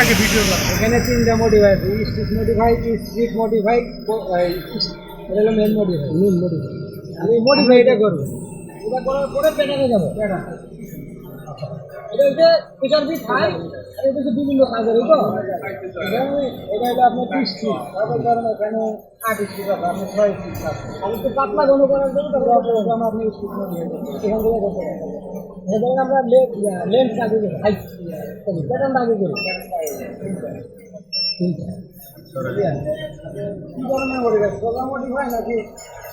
আগে ভিডিও এখানে তিনটা মডিফাই আছে স্ট্রিট মডিফাই স্ট্রিট মডিফাই এটা হলো মেন মডিফাই মেন মডিফাই আমি মডিফাই এটা করব। এটা করার পরে প্যাটার্নে যাব। প্যাটার্ন এটা হচ্ছে প্রেশার বিট হাই আর এটা হচ্ছে বিভিন্ন কাজের তো? এটা এটা আপনার তিরিশ স্ট্রিট তারপর ধরেন এখানে আট স্ট্রিট আছে আপনি ছয় স্ট্রিট আছে আর একটু পাতলা ঘন করার জন্য তারপর আপনি স্ট্রিট মডিফাই এখান থেকে করতে পারবেন ধরেন আমরা লেন্স আগে করি হাইট প্যাটার্ন আগে করি।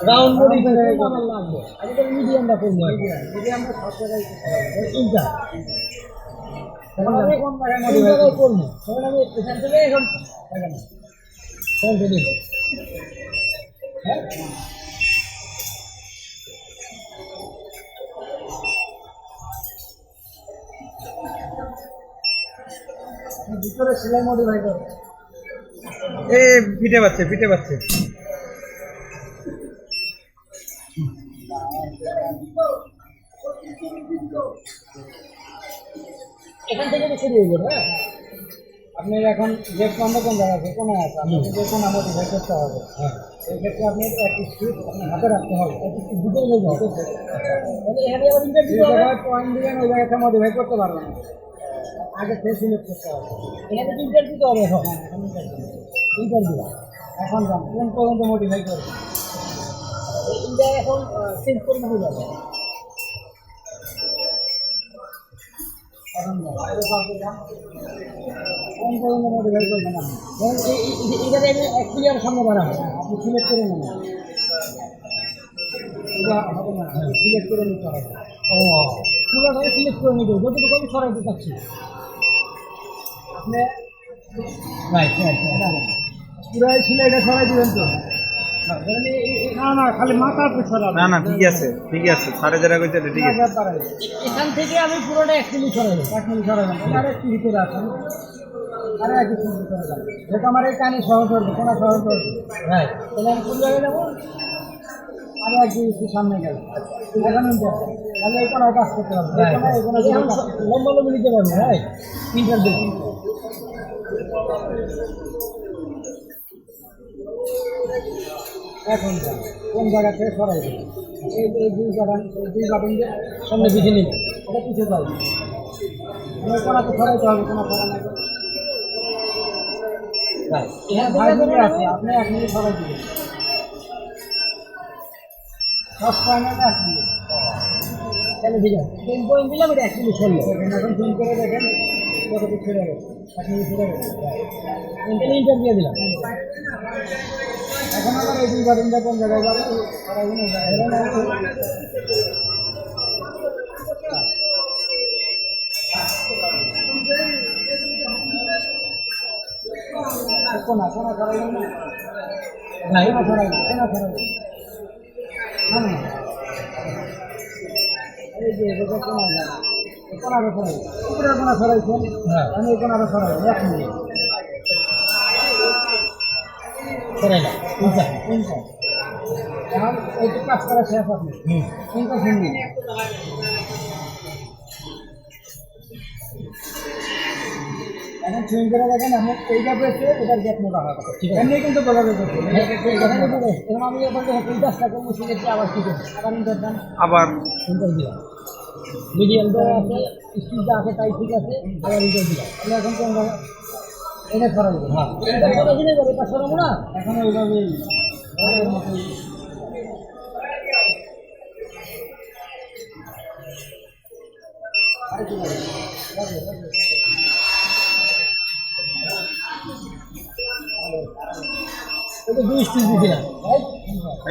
রাউন্ড মডিফাই লাগবে। মিডিয়ামটা করব সব জায়গায় তিনটা এখান ভিতরে সেলাই মডিফাই এ পিঠে পাচ্ছে পিঠে পাচ্ছে। এখান থেকে তো শুরু হয়ে যাবে হ্যাঁ? আপনার এখন গেট বন্ধ কোন জায়গা আছে? কোনো আছে? আপনাকে যে কোনো আমাদের বের করতে হবে। হ্যাঁ। এই ক্ষেত্রে আপনি আপনার হাতে রাখতে হবে। একটু দুটো নিয়ে যাবে তাহলে এখানে আবার ইন্টারভিউ পয়েন্ট দিবেন ওই জায়গাটা মডিফাই করতে পারবেন না। আগে থেকে সিলেক্ট করতে হবে ইন্টারভিউ দিতে হবে এখন হ্যাঁ ইন্টারভিউ এখন যান কোন পর্যন্ত মডিফাই করবেন এইটা এখন চেঞ্জ করে নিতে যাবে। সামনে বাড়াবো আপনি সিলেক্ট করে নেন। এটা হবে না সিলেক্ট করে নিতে হবে। ও পুরোটাকে সিলেক্ট করে নিতে যতটুকু আমি সরাইতে চাচ্ছি। রাইট রাইট পুরাই ছিল এটা সরাই দিবেন তো? না না খালি মাথা সরাবেন। না না ঠিক আছে ঠিক আছে সাড়ে যারা কইছে ঠিক আছে। এখান থেকে আমি পুরোটা এক মিনিট সরাবো এক মিনিট সরাবেন আর ভিতরে আসেন। আরে এক যান আমার এই কানে হবে কোনো সহজ হবে। রাইট তাহলে আমি কোন জায়গায় যাব? আরে এক একটু সামনে গেল। এখন তাহলে এই কাজ করতে পারব লম্বা লম্বা নিতে পারব রাইট ইন্টারভিউ এখন কোন জায়গা থেকে সরাই দেবেন এই এই দুই বাটন এই দুই বাটন দিয়ে সামনে পিছিয়ে যাবে কোনাতে সরাইতে হবে কোনো সরা আছে আপনি এক মিনিট সরাই দিবেন। দশ পয়েন্ট এক মিনিট। তাহলে ঠিক তিন পয়েন্ট দিলাম এটা এক মিনিট সরলো এখন ফোন করে দেখেন কত কিছু গেছে। গেছে ইন্টারভিউ দিলাম। এখন আবার এই বাটনটা কোন জায়গায় যাবে? আর এখন। কোনা কোনা সরাইবেন না কোনাটা সরাইবেন উপরের কোনা সরাইছেন আমি এই কোনাটা সরাইবেন এক মিনিট। সরাইলাম তিনটা তিনটা এখন এইটু কাজ করা শেষ আপনি তিনটা শুনবেন এখন চুইং করে দেখেন আপনি এইটা পেয়েছে এটার গ্যাপ মোটা হওয়া কথা ঠিক আছে। এমনি কিন্তু বলা যাবে। এখন আমি এবার যখন পঞ্চাশটা করব সেক্ষেত্রে আবার ঠিক আছে আবার ইন্টার আবার। ইন্টার দিলাম মিডিয়াম দেওয়া আছে। স্পিডটা আছে তাই ঠিক আছে আবার ইন্টার দিলাম। আমি এখন কোন জায়গায় এটা সরাবো। হ্যাঁ। এটা সরাবো না এখন রাইট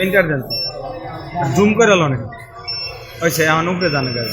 ইন্টার দেন। জুম করে লো না ওই সে আমার উপরে জানে গাড়ি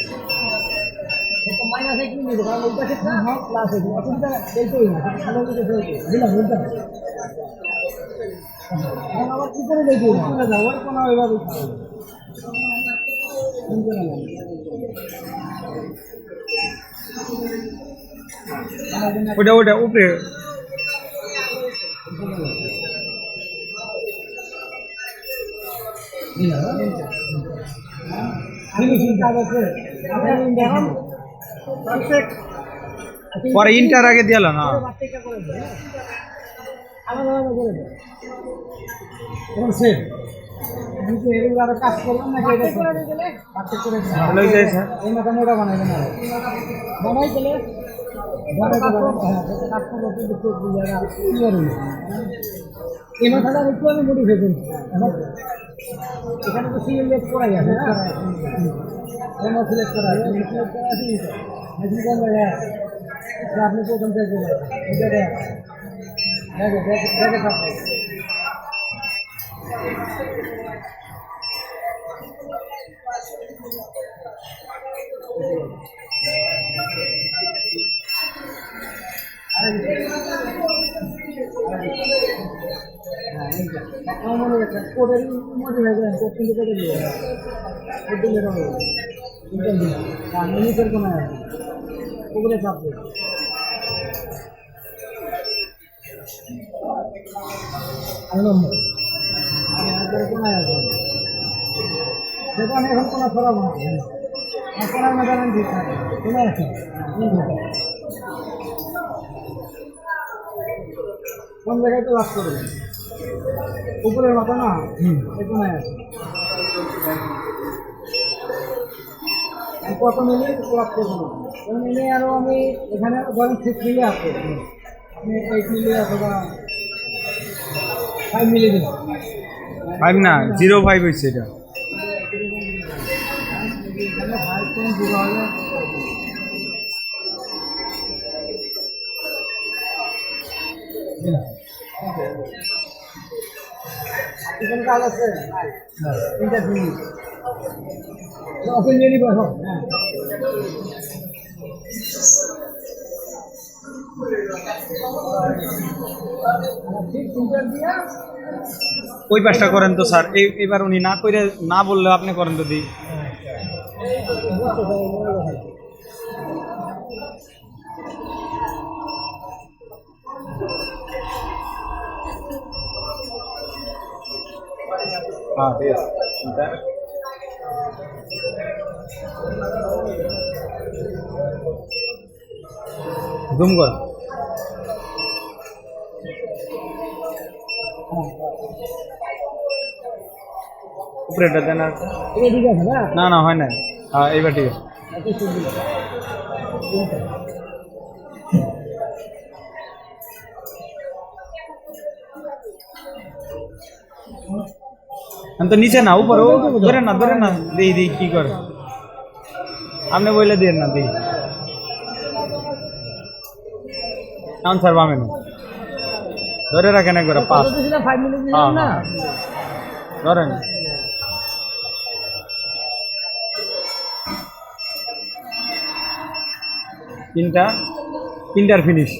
মাইনাস এক মিনিট কারণ ওই পাশে প্লাস হয়েছে। অসুবিধা দেখতেই না ভালো কিছু হয়েছে বুঝলাম বুঝলাম এখন আবার কি করে না। যাওয়ার কোনো ওটা ওটা উপরে। ফিনিশিং কাজ আছে এখন পরে ইন্টার আগে দিয়াল না? দেয় এখন তো না হ্যাঁ হয়ে এখানে তো সিএল লেট করাই আছে। সিলেক্ট করা আছে। সিলেক্ট করা আছে। আপনি প্রথম থেকে আমার মনে হচ্ছে কোটের মধ্যে হয়ে গেলেন কোট কিন্তু কেটে দিয়ে উপরে আট নম্বর। সেখানে এখন কোনো সরাব না। আর কোনার মেটারেন ঠিক থাকে কোনায় আছে? কোন জায়গায় তো লাভ করবে উপরের মাথা না? কোনায় আছে আমি কত মিলি লাভ করব ওই মিলে আরও আমি এখানে ধরেন সিক্স মিলি আছে আপনি এইট মিলি অথবা ফাইভ মিলি দিন ফাইভ না জিরো ফাইভ হয়েছে এটা। ফাইভ পয়েন্ট জিরো হলে এখানে কাজ আছে? দিন। নিয়ে নিবো এখন হ্যাঁ। ওই পাশটা করেন তো স্যার। এবার উনি না করে না বললে আপনি করেন তো দিই হ্যাঁ ঠিক আছে জুম কর উপরেটা দেন আর। না না, হয় না হ্যাঁ এইবার ঠিক আছে। আমি তো নিচে না উপরে ধরে না ধরে না দিই দিই কি করে আপনি বলে দিয়ে না দিই স্যার বামে না ধরে রাখেন একবার পাঁচ। ধরেন তিনটা তিনটার ফিনিশ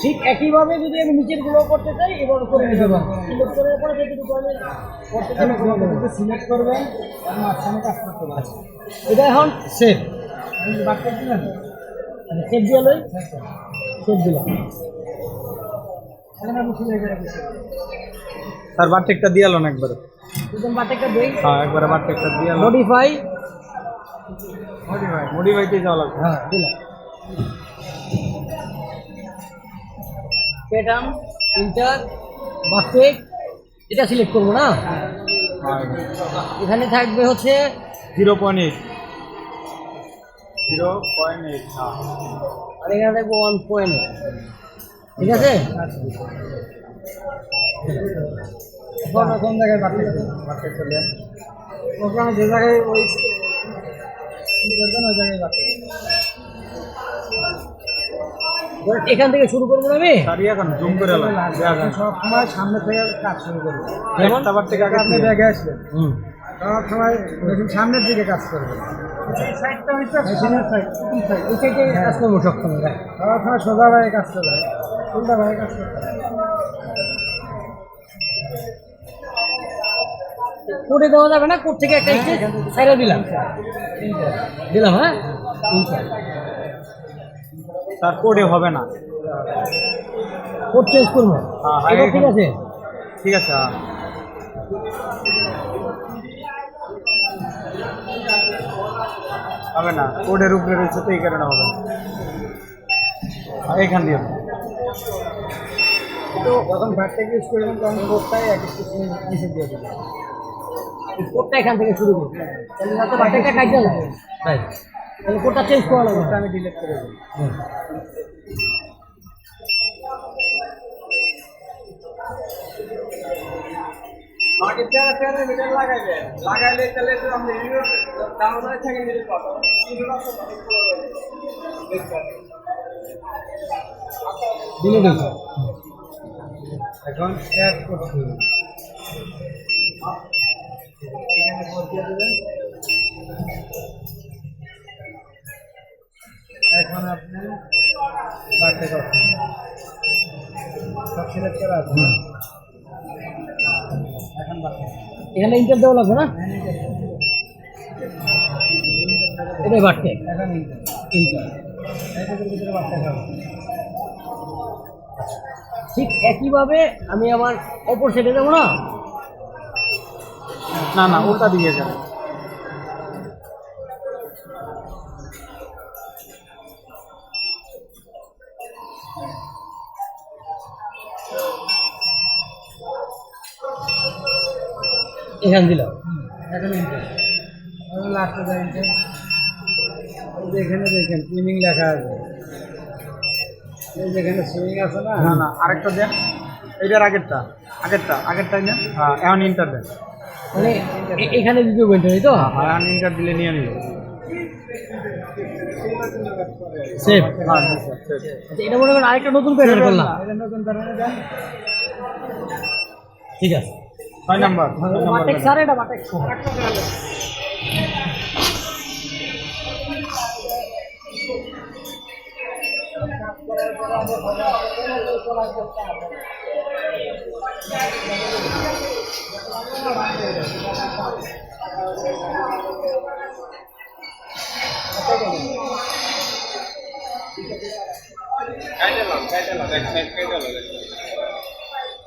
ঠিক একইভাবে যদি আমি নিচেরগুলো করতে চাই এবার করে নিতে পারব সিলেক্ট করার পরে আমি করতে চাই সিলেক্ট করবেন আর মাঝখানে কাজ করতে পারবেন এটা এখন সেভ বাক্য দিলেন সেভ দিয়ে লই। সেভ দিলাম। স্যার বারটেকটা দিয়ে আলো না একবারে দেই। হ্যাঁ একবারে বারটেকটা দিয়ে আলো মডিফাই মডিফাই মডিফাইতে যাওয়া লাগবে। হ্যাঁ দিলাম। পেটাম ইন্টার বাকেট এটা সিলেক্ট করব না? এখানে থাকবে হচ্ছে zero point eight zero point eight আর এখানে থাকবে ওয়ান পয়েন্ট ঠিক আছে? কোন কোন জায়গায় বাকেট বারটেক চলে। ওখানে যে জায়গায় ওই জায়গায় বাকেট এখান থেকে শুরু করব না আমি? সারি এখন জুম করে আলো সামনে থেকে কাজ শুরু করব। বারটেক আগে আপনি থেকে। ব্যাগে আসবেন হুম। সব সময় মেশিন সামনের দিকে কাজ করবে। মেশিনের সাইড এই সাইডে। কাজ করব সবসময় কাজ করবে। দেওয়া যাবে না? কোট থেকে একটা সাইডে দিলাম। দিলাম হ্যাঁ? তার কোডে হবে না। কোট চেঞ্জ করব? হ্যাঁ, হ্যাঁ, ঠিক আছে? ঠিক আছে হ্যাঁ। হবে না কোডের উপরে রয়েছে তো এই কারণে হবে না। এখান দিয়ে হবে। তো যখন ভাতটাকে ইউজ করবেন তখন কোটটাই এক একটু নিচে দিয়ে দেবেন। কোটটা এখান থেকে শুরু করব তাহলে বাটাটা কাজে তাই। তাহলে কোটটা চেঞ্জ করা লাগবে। কোটটা আমি ডিলিট করে দেবো। লাগাইলে তাহলে তো আপনি দামোদরে থেকে মিলে পাবো। দিলে দিয়েছে এখন অ্যাড করতে হবে এখানে বসিয়ে দেবেন। এখন ইন্টার দেওয়া লাগবে না? এটাই বাড়তে ইন্টার ঠিক একইভাবে আমি আমার অপর সাইডে যাব না? না না ওটা দিয়ে যাবে। এখানে দিলাম এখন লাস্টে যে এখানে দেখেন সুইমিং লেখা আছে। এই যেখানে সুইমিং আছে না? না না আরেকটা দেন। এইটার আগেরটা আগেরটা আগেরটাই নেন। হ্যাঁ এখন ইন্টার দেন। মানে এখানে দ্বিতীয় পয়েন্ট তো? হ্যাঁ এখন ইন্টার দিলে নিয়ে নিল সেভ হ্যাঁ ঠিক। আচ্ছা এটা মনে করেন আরেকটা নতুন প্যাটার্ন করলাম। এটা নতুন ধরনের দেন ঠিক আছে ছয় নাম্বার ছয় নাম্বার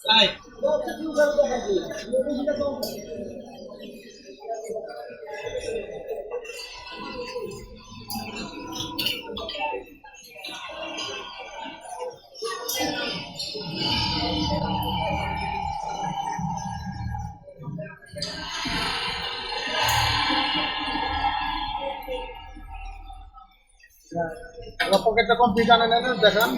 স্যার এটা বাটেক পকেটটা কমপ্লিট আনে নেন দেখান